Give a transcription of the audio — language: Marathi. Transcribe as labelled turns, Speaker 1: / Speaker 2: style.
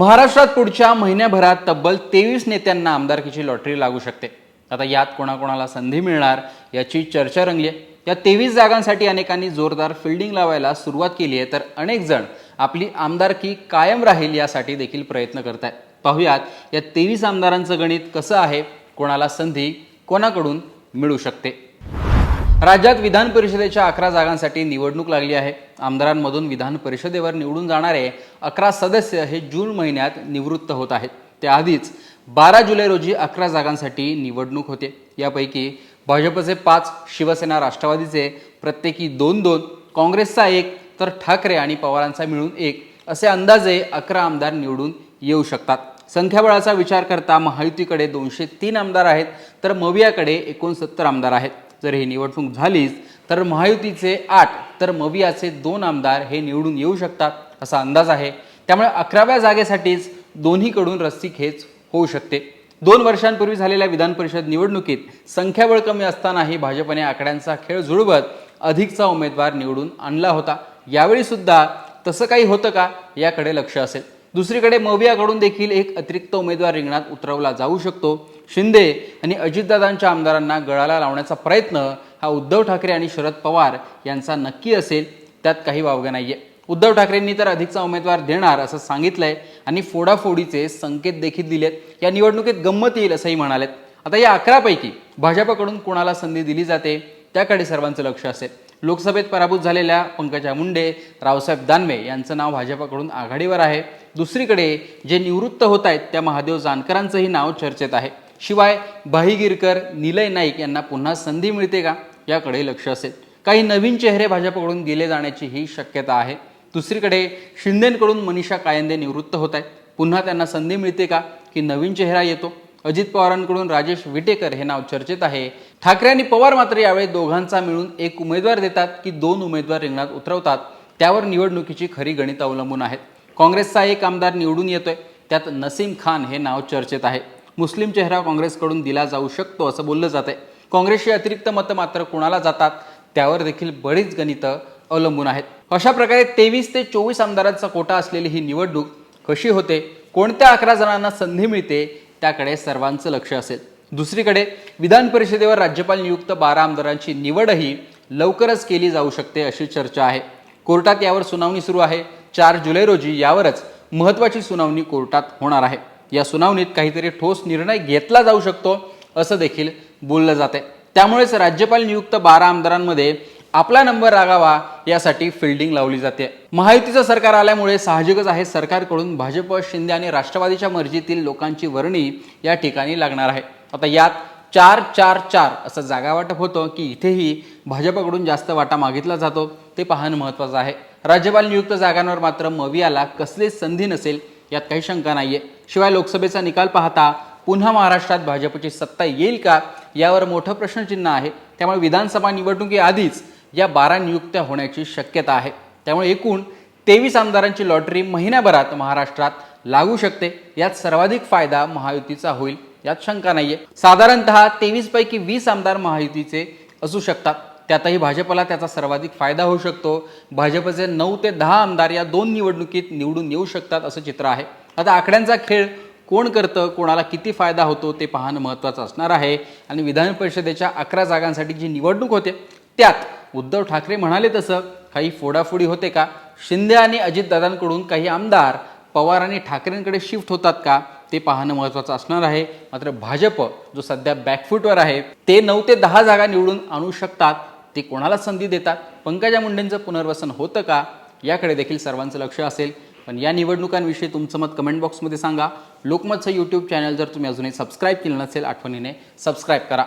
Speaker 1: महाराष्ट्रात पुढच्या महिन्याभरात तब्बल तेवीस नेत्यांना आमदारकीची लॉटरी लागू शकते. आता यात कोणाकोणाला संधी मिळणार याची चर्चा रंगली आहे. या तेवीस जागांसाठी अनेकांनी जोरदार फिल्डिंग लावायला सुरुवात केली आहे. तर अनेक जण आपली आमदारकी कायम राहील यासाठी देखील प्रयत्न करत आहेत पाहुयात या तेवीस आमदारांचं गणित कसं आहे? कोणाला संधी कोणाकडून मिळू शकते? राज्यात विधान परिषदेच्या अकरा जागांसाठी निवडणूक लागली आहे. आमदारांमधून विधान परिषदेवर निवडून जाणारे अकरा सदस्य हे जून महिन्यात निवृत्त होत आहेत. त्याआधीच बारा जुलै रोजी अकरा जागांसाठी निवडणूक होते. यापैकी भाजपचे पाच शिवसेना राष्ट्रवादीचे प्रत्येकी दोन दोन काँग्रेसचा एक तर ठाकरे आणि पवारांचा मिळून एक असे अंदाजे अकरा आमदार निवडून येऊ शकतात. संख्याबळाचा विचार करता महायुतीकडे दोनशे तीन आमदार आहेत तर मवियाकडे एकोणसत्तर आमदार आहेत. जर ही निवडणूक झालीच तर महायुतीचे आठ तर मवियाचे दोन आमदार हे निवडून येऊ शकतात असा अंदाज आहे. त्यामुळे अकराव्या जागेसाठीच दोन्हीकडून रस्सीखेच होऊ शकते. दोन वर्षांपूर्वी झालेल्या विधान परिषद निवडणुकीत संख्याबळ कमी असतानाही भाजपने आकड्यांचा खेळ जुळवत अधिकचा उमेदवार निवडून आणला होता. यावेळी सुद्धा तसं काही होतं का? याकडे लक्ष असेल. दुसरीकडे मवियाकडून देखील एक अतिरिक्त उमेदवार रिंगणात उतरवला जाऊ शकतो. शिंदे आणि अजितदादांच्या आमदारांना गळाला लावण्याचा प्रयत्न हा उद्धव ठाकरे आणि शरद पवार यांचा नक्की असेल त्यात काही वावगं नाहीये. उद्धव ठाकरेंनी तर अधिकचा उमेदवार देणार असं सांगितलंय आणि फोडाफोडीचे संकेत देखील दिलेत. या निवडणुकीत गंमत येईल असंही म्हणालेत. आता या अकरापैकी भाजपकडून कोणाला संधी दिली जाते त्याकडे सर्वांचं लक्ष असेल. लोकसभेत पराभूत झालेल्या पंकजा मुंडे रावसाहेब दानवे यांचं नाव भाजपकडून आघाडीवर आहे. दुसरीकडे जे निवृत्त होत आहेत त्या महादेव जानकरांचंही नाव चर्चेत आहे. शिवाय भाईगिरकर निलय नाईक यांना पुन्हा संधी मिळते का? याकडे लक्ष असेल. काही नवीन चेहरे भाजपकडून गेले जाण्याची ही शक्यता आहे. दुसरीकडे शिंदेकडून मनीषा कायंदे निवृत्त होत आहेत. पुन्हा त्यांना संधी मिळते का? की नवीन चेहरा येतो? अजित पवारांकडून राजेश विटेकर हे नाव चर्चेत आहे. ठाकरे आणि पवार मात्र यावेळी दोघांचा मिळून एक उमेदवार देतात की दोन उमेदवार रिंगणात उतरवतात. त्यावर निवडणुकीची खरी गणित अवलंबून आहेत. काँग्रेसचा एक आमदार निवडून येतोय. त्यात नसीम खान हे नाव चर्चेत आहे. मुस्लिम चेहरा काँग्रेसकडून दिला जाऊ शकतो असं बोललं जातंय. काँग्रेसची अतिरिक्त मतं मात्र कुणाला जातात त्यावर देखील बरीच गणितं अवलंबून आहेत. अशा प्रकारे तेवीस ते चोवीस आमदारांचा कोटा असलेली ही निवडणूक कशी होते कोणत्या अकरा जणांना संधी मिळते त्याकडे सर्वांचं लक्ष असेल. दुसरीकडे विधान परिषदेवर राज्यपाल नियुक्त बारा आमदारांची निवडही लवकरच केली जाऊ शकते अशी चर्चा आहे. कोर्टात यावर सुनावणी सुरू आहे. चार जुलै रोजी यावरच महत्त्वाची सुनावणी कोर्टात होणार आहे. या सुनावणीत काहीतरी ठोस निर्णय घेतला जाऊ शकतो असं देखील बोललं जाते त्यामुळेच राज्यपाल नियुक्त बारा आमदारांमध्ये आपला नंबर रागावा यासाठी फिल्डिंग लावली जाते. महायुतीचं सरकार आल्यामुळे साहजिकच आहे सरकारकडून भाजप शिंदे आणि राष्ट्रवादीच्या मर्जीतील लोकांची वर्णी या ठिकाणी लागणार आहे. आता यात चार चार चार असं जागा वाटप होतं की इथेही भाजपकडून जास्त वाटा मागितला जातो. ते पाहणं महत्त्वाचं आहे. राज्यपाल नियुक्त जागांवर मात्र मवियाला कसलीच संधी नसेल यात काही शंका नाहीये. शिवाय लोकसभेचा निकाल पाहता पुन्हा महाराष्ट्रात भाजपची सत्ता येईल का यावर मोठं प्रश्नचिन्ह आहे. त्यामुळे विधानसभा निवडणुकीआधीच या बारा नियुक्त्या होण्याची शक्यता आहे. त्यामुळे एकूण तेवीस आमदारांची लॉटरी महिन्याभरात महाराष्ट्रात लागू शकते. यात सर्वाधिक फायदा महायुतीचा होईल यात शंका नाहीये. साधारणतः तेवीस पैकी वीस आमदार महायुतीचे असू शकतात. त्यातही भाजपला त्याचा सर्वाधिक फायदा होऊ शकतो. भाजपचे नऊ ते दहा आमदार या दोन निवडणुकीत निवडून येऊ शकतात असं चित्र आहे. आता आकड्यांचा खेळ कोण करतं कोणाला किती फायदा होतो ते पाहणं महत्त्वाचं असणार आहे. आणि विधान परिषदेच्या अकरा जागांसाठी जी निवडणूक होते त्यात उद्धव ठाकरे म्हणाले तसं. काही फोडाफोडी होते का? शिंदे आणि अजितदादांकडून काही आमदार पवार आणि ठाकरेंकडे शिफ्ट होतात का? ते पाहणं महत्त्वाचं असणार आहे. मात्र भाजप जो सध्या बॅकफूटवर आहे ते नऊ ते दहा जागा निवडून आणू शकतात. ते कोणाला संधी देतात? पंकजा मुंडेंचं पुनर्वसन होतं का? याकडे देखील सर्वांचं लक्ष असेल. पण या निवडणुकांविषयी तुमचं मत कमेंट बॉक्समध्ये सांगा. लोकमतचं यूट्यूब चॅनल जर तुम्ही अजूनही सबस्क्राईब केलं नसेल आठवणीने सबस्क्राईब करा.